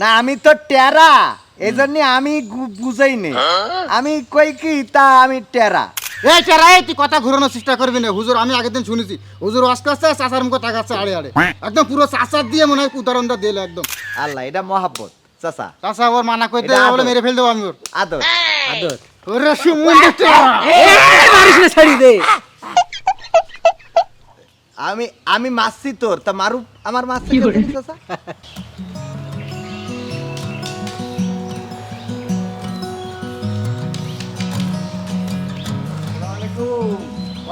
না আমি তো টেরা। এই জন্য আমি বুঝাই নে আমি কই কি তা আমি টেরা। এই চেরা এই তুই কথা ঘুরানোর চেষ্টা করবি না। হুজুর আমি আগের দিন শুনেছি। হুজুর আস্তে আস্তে চাচার মুখে টাকাচ্ছে আড়ে আড়ে। একদম পুরো চাচার দিয়ে মনে হয় উদাহরণটা দিলে একদম। আল্লাহ এটা মহাব্বত চাচা। চাচা ওর মানা এটা বলে মেরে ফেল দেবো আমি ওর আদর আদর ওরে সুমুন্ডে মারিস না ছাড়ি দে। আমি আমি মারছি তোর তা মারু আমার কেন, চাচা?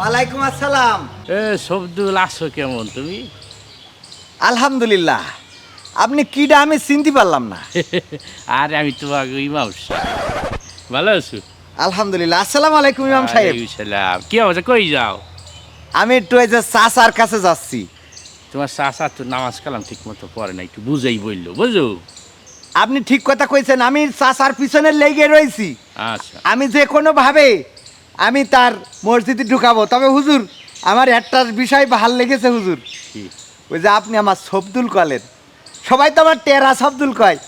ওয়ালাইকুম আসসালাম। এ শব্দুল আছো কেমন তুমি? আলহামদুলিল্লাহ। আপনি কিডা আমি চিনতে পারলাম না। আরে আমি তোমাকে ইমাম ভালো আছো? আলহামদুলিল্লাহ। আসসালামু আলাইকুম ইমাম সাহেব। সালাম। কি অবস্থা কই যাও? আমি একটু এই যে চাচার কাছে যাচ্ছি। তোমার চাচা তো নামাজ কালাম ঠিক মতো পড়ে না একটু বুঝাই বলল বুঝো? আপনি ঠিক কথা কইছেন আমি চাচার পিছনে লেগে রয়েছি আচ্ছা। আমি যে কোনো ভাবে আমি তার মসজিদে ঢুকাবো। তবে হুজুর আমার একটা বিষয় ভালো লেগেছে হুজুর। ওই যে আপনি আমার সবদুল কলেন। সবাই তো আমার টেরা সবদুল কয়।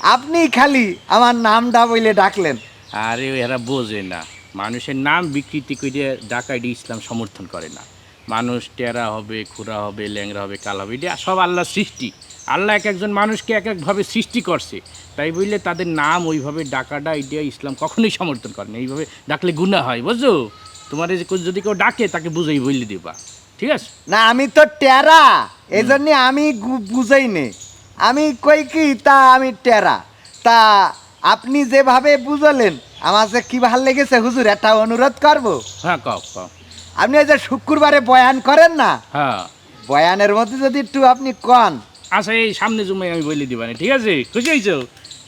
আপনি খালি আমার নামটা বইলে ডাকলেন। আরে এরা বোঝে না। মানুষের নাম বিকৃতি করে ডাকাইডি ইসলাম সমর্থন করে না। মানুষ টেরা হবে খুরা হবে ল্যাংরা হবে কাল হবে এটা সব আল্লাহ সৃষ্টি। আল্লাহ এক একজন মানুষকে এক একভাবে সৃষ্টি করছে। তাই বললে তাদের নাম ওইভাবে ডাকাটা এটা ইসলাম কখনোই সমর্থন করে না। এইভাবে ডাকলে গুণা হয় বুঝছ? তোমার এই যে যদি কেউ ডাকে তাকে বুঝাই বললে দিবা। ঠিক আছে? না আমি তো টেরা। এই জন্য আমি বুঝাই নে। আমি কই কি তা আমি টেরা। তা আপনি যেভাবে বুঝলেন আমার যে কি ভালো লেগেছে হুজুর একটা অনুরোধ করব? হ্যাঁ কও কও। আপনি ওই যে শুক্রবারে বয়ান করেন না? হ্যাঁ। বয়ানের মধ্যে যদি একটু আপনি কন আচ্ছা এই সামনে জুমাই আমি বলে দিবা না, ঠিক আছে? খুশি হয়েছো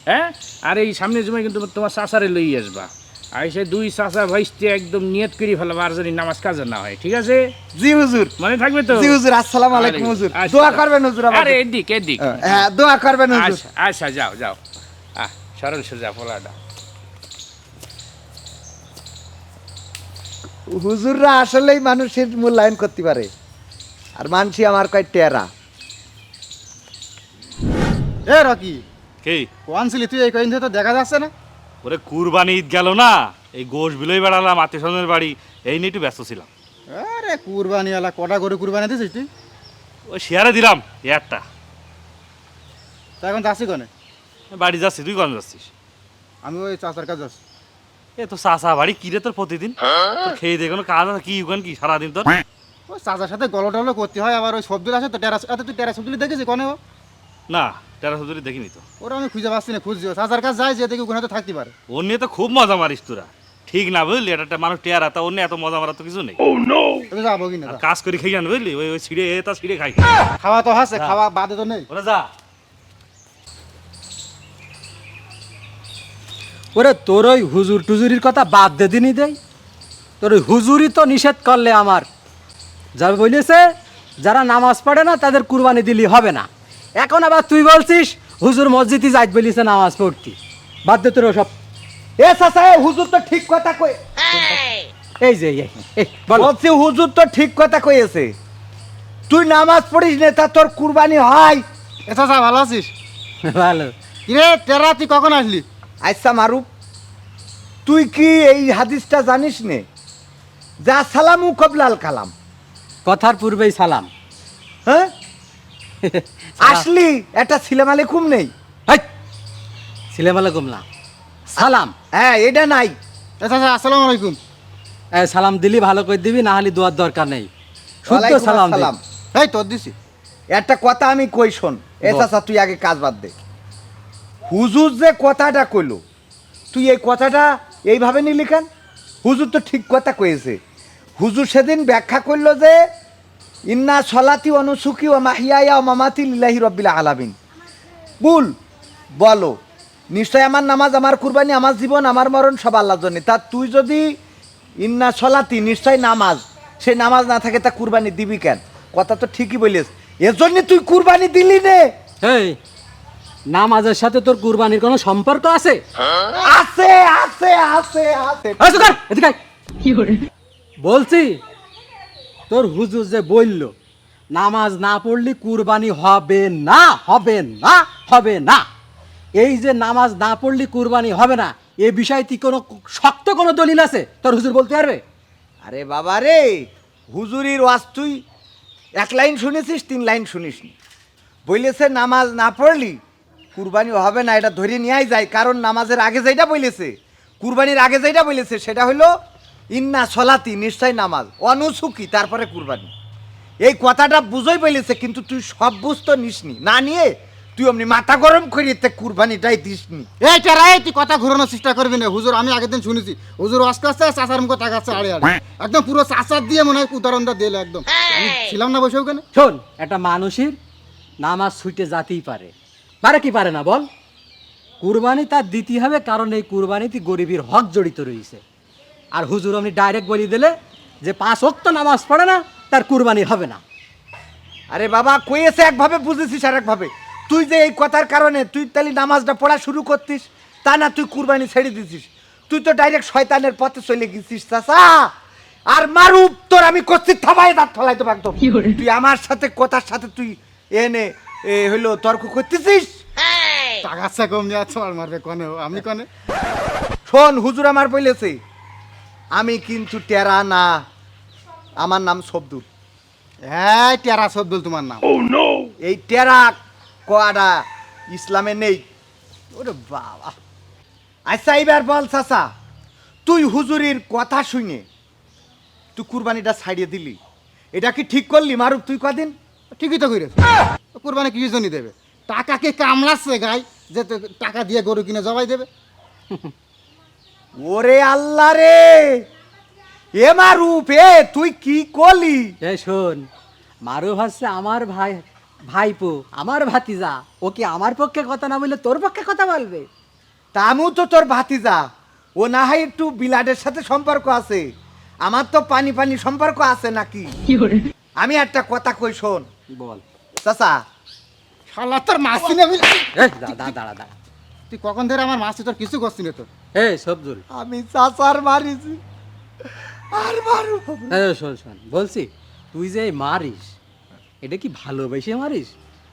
হ্যাঁ? আর এই সামনে জুমাই কিন্তু তোমার চাচারে লই আসবা। আর সে দুই চাচা ভাইস্তে একদম নিয়ত করে ফেলাবা আর জানি নামাজ কাজে না হয় ঠিক আছে? জি হুজুর। মনে থাকবে তো? জি হুজুর আসসালামু আলাইকুম হুজুর। আচ্ছা। দোয়া করবেন হুজুর আরে এদিক এদিক। হ্যাঁ দোয়া করবেন হুজুর। আচ্ছা আচ্ছা যাও যাও। আহ সরল সোজা হুজুররা আসলেই মানুষের মূল্যায়ন করতে পারে। আর মানসি আমার কয় টেরা। এ রকি কে? কোয়ান ছিলি তুই এই কদিন ধরে তো দেখা যাচ্ছে না। ওরে কুরবানি ঈদ গেল না এই গোশ বিলোই বেড়ালাম আত্মীয় স্বজনের বাড়ি এই নিয়ে একটু ব্যস্ত ছিলাম। আরে কুরবানি আলা কটা করে কুরবানি দিছিস তুই? ওই শেয়ারে দিলাম একটা। তা এখন যাচ্ছি কনে? বাড়ি যাচ্ছি তুই কখন যাচ্ছিস? আমি ওই চাচার কাছে যাচ্ছি। এ তো চাচা বাড়ি কিরে তোর প্রতিদিন? খেয়ে দিয়ে কোনো কাজ আছে কি ওখান কি সারাদিন তোর? ওই চাচার সাথে গলো টলো করতে হয় আবার ওই সবজি আছে তো টেরা এত তুই টেরা সবজি দেখেছি কনে ও? না তেরো সজুরি দেখিনি তো। ওরা আমি খুঁজে পাচ্ছি না খুঁজছি। চাচার কাছে যাই যে দেখি ওখানে তো থাকতে পারে। ওর নিয়ে তো খুব মজা মারিস তোরা। ঠিক না বুঝলি? এটা একটা মানুষ টেয়ারা তা ওর নিয়ে এত মজা মারা তো কিছু নেই। তুমি যাব কি না আর কাজ করে খেয়ে আন বুঝলি? ওই ওই ছিঁড়ে এ তা ছিঁড়ে খাই। খাওয়া তো হাসে খাওয়া বাদে তো নেই। ওরা যা। ওরে তোর ওই হুজুর টুজুরির কথা বাদ দে দিনই দেই। তোর ওই হুজুরি তো নিষেধ করলে আমার। যা বলেছে যারা নামাজ পড়ে না তাদের কুরবানি দিলি হবে না। এখন আবার তুই বলছিস হুজুর মসজিদে যাইত বলিছে নামাজ পড়তি। বাদ দে তোর সব এ চাচা এ হুজুর তো ঠিক কথা কই এই! যে এই, এই বল। বলছি হুজুর তো ঠিক কথা কইছে তুই নামাজ পড়িস নে তা তোর কুরবানি হয়। এ চাচা ভালো আছিস? ভালো। কিরে টেরা তুই কখন আসলি? আচ্ছা মারুফ তুই কি এই হাদিসটা জানিস নে? যা সালামু কবলাল কালাম। কথার পূর্বেই সালাম। হ্যাঁ? আসলি একটা ছিলাম আলাইকুম নেই। ছিলেম আলাইকুম না। সালাম। হ্যাঁ এটা নাই। চাচা আসসালামু আলাইকুম। সালাম দিলি ভালো করে দিবি না হলে দোয়ার দরকার নেই। শুদ্ধ সালাম দিবি। এই তোর দিছি। একটা কথা আমি কই শোন। এ চাচা তুই আগে কাজ বাদ দে। হুজুর যে কথাটা কইলো তুই এই কথাটা এইভাবে নিলি কেন? হুজুর তো ঠিক কথা কয়েছে হুজুর সেদিন ব্যাখ্যা করল যে ইন্না সলাতি অনুসুকি ও মাহিয়া ও মামাতি লিল্লাহি রব্বিল আলামিন। বুল বলো নিশ্চয় আমার নামাজ আমার কুরবানি আমার জীবন আমার মরণ সব আল্লাহর জন্য। তা তুই যদি ইন্না সলাতি নিশ্চয় নামাজ সে নামাজ না থাকে তা কুরবানি দিবি কেন? কথা তো ঠিকই বলিস এজন্য তুই কুরবানি দিলি নে। এই নামাজের সাথে তোর কুরবানির কোনো সম্পর্ক আছে? আছে আছে আছে আছে। বলছি তোর হুজুর যে বলল, নামাজ না পড়লে কুরবানি হবে না হবে না হবে না। এই যে নামাজ না পড়লে কুরবানি হবে না, এ বিষয়ে কি কোনো শক্ত কোনো দলিল আছে? তোর হুজুর বলতে পারবে? আরে বাবা রে, হুজুরির ওয়াজ তুই এক লাইন শুনেছিস, তিন লাইন শুনিসনি। বলেছে, নামাজ না পড়লি, কুরবানি হবে না, এটা ধরে নেওয়াই যায়। কারণ নামাজের আগে যেটা বলেছে, কুরবানির আগে যেটা বলেছে, সেটা হলো ইন্না সলাতি নিশ্চয় নামাজ। অনুসুকি তারপরে কুরবানি। এই কথাটা বুঝোই বলেছে কিন্তু তুই সব বুঝতো নিসনি। না নিয়ে তুই অমনি মাথা গরম করিয়ে কুরবানিটাই দিসনি। এই টেরা তুই কথা ঘুরানোর চেষ্টা করবি না। হুজুর আমি আগের দিন শুনেছি। হুজুর আস্তে আস্তে চাচার মুখে টাকাচ্ছে আড়ে আড়ে। একদম পুরো চাচার দিয়ে মনে হয় উদাহরণটা দিলে একদম। আমি ছিলাম না বসে ওখানে। শোন একটা মানুষের নামাজ ছুটে যাতেই পারে। পারে কি পারে না বল? কুরবানি তার দিতে হবে কারণ এই কুরবানিতে গরিবের হক জড়িত রয়েছে। আর হুজুর আপনি ডাইরেক্ট বলি দিলে যে পাঁচ অক্ত নামাজ পড়ে না তার কুরবানি হবে না। আরে বাবা কইয়েছে একভাবে বুঝেছিস আর একভাবে তুই যে এই কথার কারণে তুই তাহলে নামাজটা পড়া শুরু করতিস তা না তুই কুরবানি ছেড়ে দিছিস। তুই তো ডাইরেক্ট শয়তানের পথে চলে গেছিস চাচা। আর মারুপ তোর আমি করছি থামাই দাঁত ফলাই তো একদম। তুই আমার সাথে কথার সাথে তুই এনে এ হইল তর্ক করতেছিস? টাকাচ্ছে কম যাচ্ছে আর মারবে কনে আমি কনে? শোন হুজুর আমার বলেছে আমি কিন্তু টেরা না। আমার নাম সবদুল হ্যাঁ টেরা সবদুল তোমার নাম। এই টেরা কোয়াডা ইসলামে নেই। ওরে বাবা। আচ্ছা এইবার বল চাচা তুই হুজুরির কথা শুনে তুই কুরবানিটা ছাড়িয়ে দিলি। এটা কি ঠিক করলি মারুক তুই কদিন? ঠিকই তো করেছে কুরবানি কি জনই দেবে? টাকা কে কামড়াচ্ছে গাই যে টাকা দিয়ে গরু কিনে জবাই দেবে? ওরে আল্লাহ রে। এ মারুফ এ তুই কি করলি? এই শোন মারুফ হচ্ছে আমার ভাই ভাইপো আমার ভাতিজা। ও কি আমার পক্ষে কথা না বললে তোর পক্ষে কথা বলবে? তামু তো তোর ভাতিজা। ও না হয় একটু বিলাডের সাথে সম্পর্ক আছে। আমার তো পানি পানি সম্পর্ক আছে নাকি? আমি একটা কথা কই শোন। বল। চাচা শালা তোর মাসি না দাঁড়া দাঁড়া দাঁড়া। তুই কখন ধরে আমার মাছ তোর কিছু করছিস না তোর এই সবজুল আমি চাচার মারিছি। আর মারু এই শোন শোন বলছি তুই যে মারিস এটা কি ভালোবেসে মারিস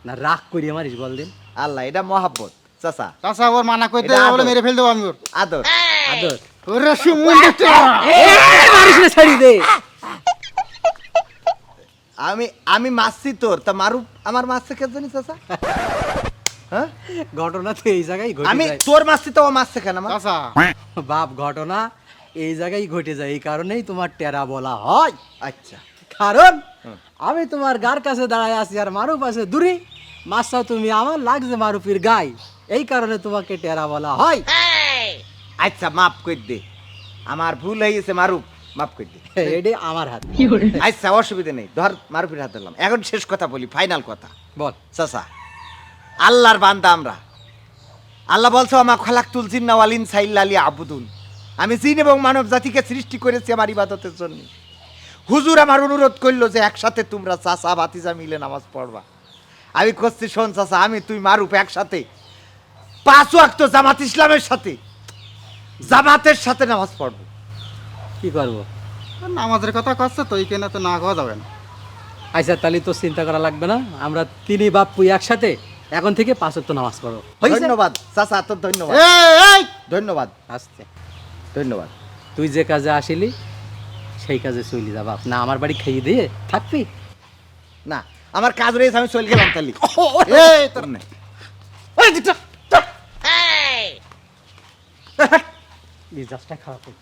না রাগ করিয়ে মারিস বল দিন? আল্লাহ এটা মহাব্বত চাচা। চাষা ওর মানা এটা বলে মেরে ফেল দেবো আমি ওর। আদর। আদর। ওরে সুমুন্ডে এই মারিস না ছাড়ি দে। আমি আমি মারছি তোর তা মারু আমার মারছে কে জানি চাচা? হ্যাঁ? ঘটনা তো এই জায়গায় ঘটে আমি যায়। তোর মারছি তো আমার চাষা বাপ ঘটনা এই জায়গায় ঘটে যায়। এই কারণেই তোমার টেরা বলা হয়। আচ্ছা। কারণ আমি তোমার গার কাছে দাঁড়ায় আছি আর মারুপ আছে দূরে। মাছটা তুমি আমার লাগছে মারুপির গাই এই কারণে তোমাকে টেরা বলা হয়। আচ্ছা মাফ করে দে। আমার ভুল হয়ে গেছে মারুপ মাফ করে দে। এটাই আমার হাত। আচ্ছা অসুবিধা নেই। ধর মারুপির হাত দিলাম এখন শেষ কথা বলি ফাইনাল কথা। বল। চাচা আল্লাহর বান্দা আমরা। আল্লাহ বলছো আমার খালাক তুল জিন্না ওয়ালিন সাইল্লালি আবুদুন আমি জিন এবং মানব জাতিকে সৃষ্টি করেছি আমার ইবাদতের জন্য। হুজুর আমার অনুরোধ করল যে একসাথে তোমরা চাচা ভাতিজা মিলে নামাজ পড়বা। আমি করছি শোন চাচা আমি তুই মারুপ একসাথে পাঁচ ওয়াক্ত জামাত ইসলামের সাথে জামাতের সাথে নামাজ পড়ব। কি করব? নামাজের কথা করছে তো এইখানে তো না খাওয়া যাবে না। আচ্ছা তাহলে তো চিন্তা করা লাগবে না। আমরা তিনি বাপ্পু একসাথে এখন থেকে পাঁচ তো নামাজ পড়ো ধন্যবাদ চাচা তোর ধন্যবাদ ধন্যবাদ আস্তে ধন্যবাদ তুই যে কাজে আসিলি সেই কাজে চলি যা বাপ না আমার বাড়ি খেয়ে দিয়ে থাকবি না আমার কাজ রয়েছে আমি চলে গেলাম এই, তোর নেই এই, খারাপ হয়ে।